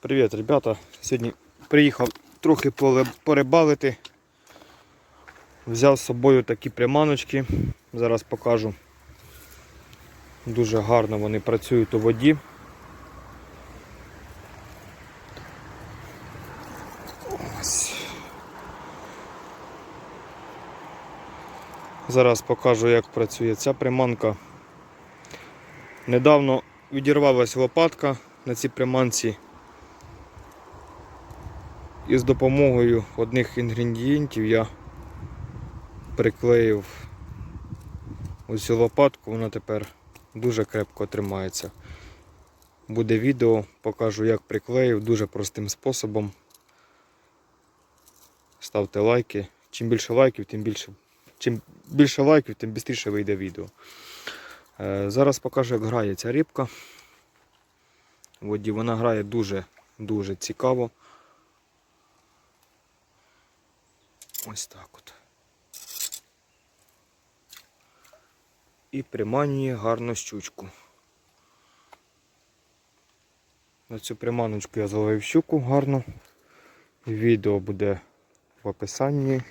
Привіт, ребята. Сьогодні приїхав трохи порибалити. Взяв з собою такі приманочки. Зараз покажу. Дуже гарно вони працюють у воді. Зараз покажу, як працює ця приманка. Недавно відірвалась лопатка на цій приманці. І з допомогою одних інгредієнтів я приклеїв оцю лопатку, вона тепер дуже крепко тримається. Буде відео, покажу як приклеїв дуже простим способом. Ставте лайки. Чим більше лайків, тим більше. Чим більше лайків, тим швидше вийде відео. Е, Зараз покажу, як грає ця рибка. Вона грає дуже-дуже цікаво. Ось так от. І приманює гарно щучку. На цю приманочку я заловив щуку гарно. Відео буде в описанні.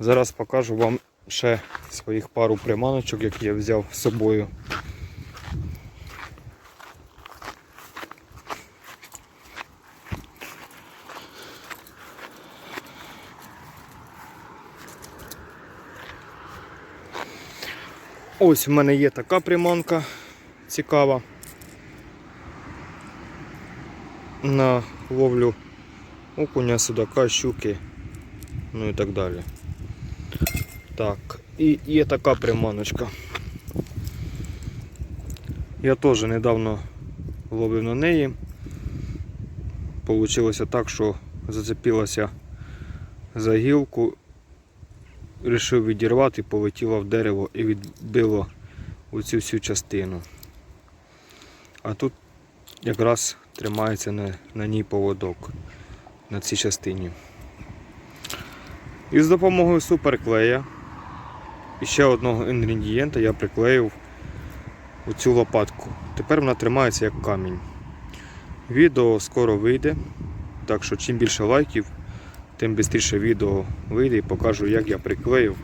Зараз покажу вам ще своїх пару приманочок, які я взяв з собою. Ось в мене є така приманка цікава. На ловлю окуня, судака, щуки, ну і так далі. Так, і є така приманочка. Я теж недавно ловив на неї. Получилося так, що зацепилася за гілку Рішив відірвати, полетіло в дерево і відбило оцю всю частину. А тут якраз тримається на, на ній поводок на цій частині. І з допомогою суперклея і ще одного інгредієнта я приклеїв оцю лопатку. Тепер вона тримається як камінь. Відео скоро вийде, так що чим більше лайків, тим швидше відео вийде і покажу, як я приклеїв.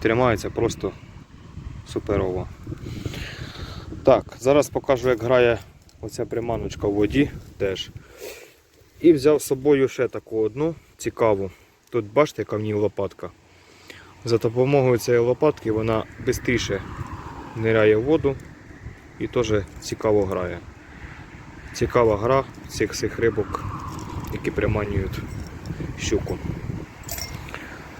Тримається просто суперово. Так, зараз покажу, як грає оця приманочка в воді теж. І взяв з собою ще таку одну цікаву. Тут бачите, яка в ній лопатка. За допомогою цієї лопатки вона швидше ниряє в воду і теж цікаво грає. Цікава гра цих цих рибок, які приманюють щуку.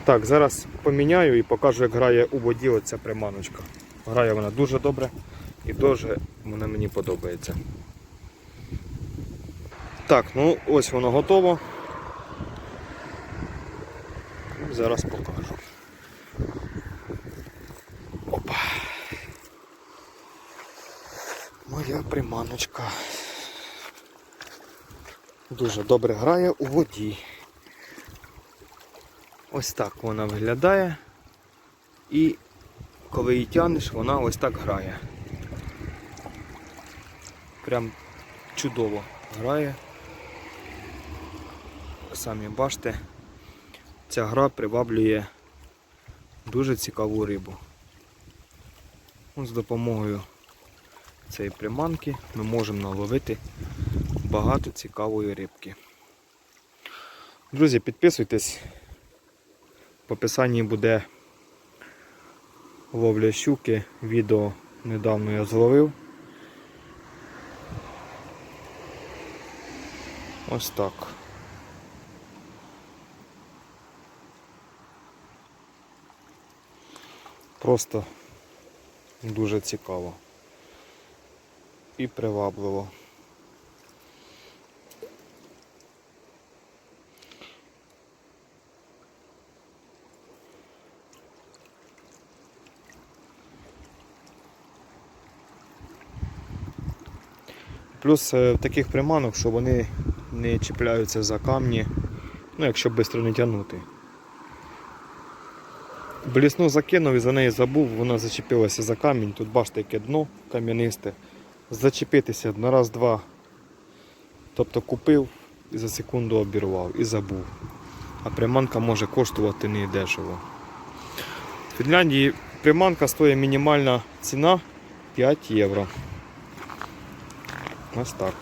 Так, зараз поміняю і покажу, як грає у воді оця приманочка. Грає вона дуже добре і дуже вона мені подобається. Так, ну ось воно готово. Зараз покажу. Опа. Моя приманочка. Дуже добре грає у воді. Ось так вона виглядає. І коли її тягнеш, вона ось так грає. Прям чудово грає. Самі бачите, ця гра приваблює дуже цікаву рибу. З допомогою цієї приманки ми можемо наловити багато цікавої рибки. Друзі, підписуйтесь. В описанні буде ловля щуки. Відео недавно я зловив. Ось так. Просто дуже цікаво і привабливо. Плюс е, таких приманок, що вони не чіпляються за камні, ну якщо швидко не тягнути. Блісну закинув і за неї забув, вона зачепилася за камінь. Тут бачите, яке дно кам'янисте. Зачепитися на раз-два Тобто купив і за секунду обірвав і забув. А приманка може коштувати не дешево. В Фінляндії приманка стоїть мінімальна ціна 5 євро. Ось так.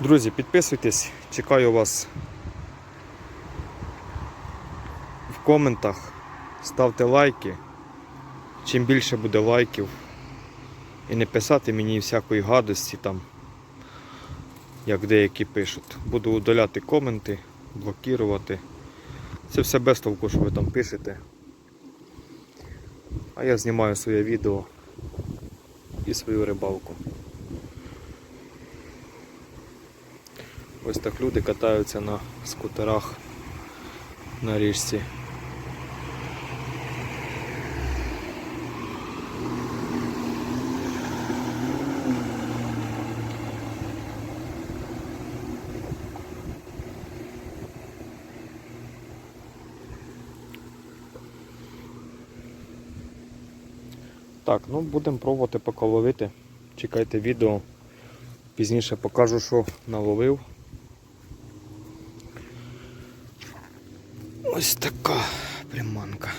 Друзі, підписуйтесь, чекаю вас в коментах, ставте лайки. Чим більше буде лайків, і не писати мені всякої гадості там, як деякі пишуть. Буду удаляти коменти, блокувати. Це все без толку, що ви там пишете. А я знімаю своє відео і свою рибалку. Ось так люди катаються на скутерах на річці. Так, ну будемо пробувати поки ловити. Чекайте відео. Пізніше покажу, що наловив. Ось така приманка.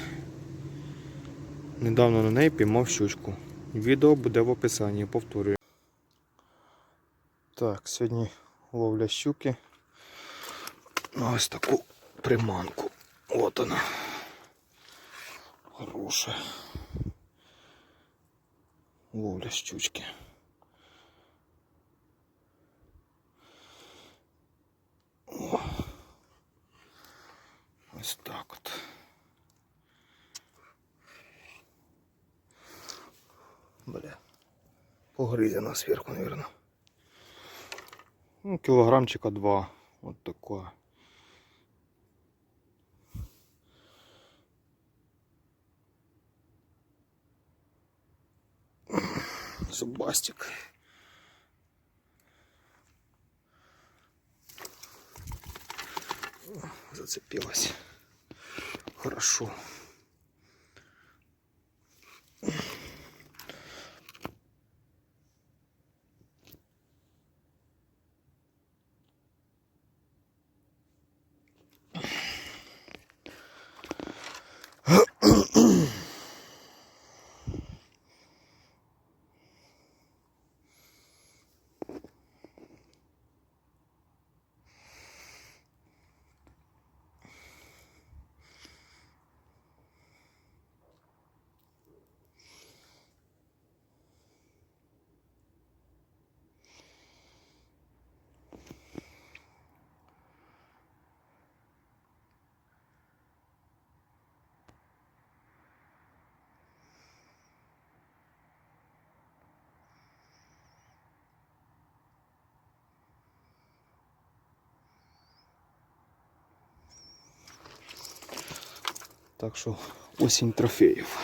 Недавно на неї піймав щучку. Відео буде в описанні, повторюю. Так, сьогодні ловля щуки. Ось таку приманку. От вона. Хороша. Ловля щучки. О. Ось так от. Бля. Погрызена сверху, наверное. Ну, килограммчика два. Вот такое. Зубастик. Зацепилась. Хорошо. Так що осінь трофеїв.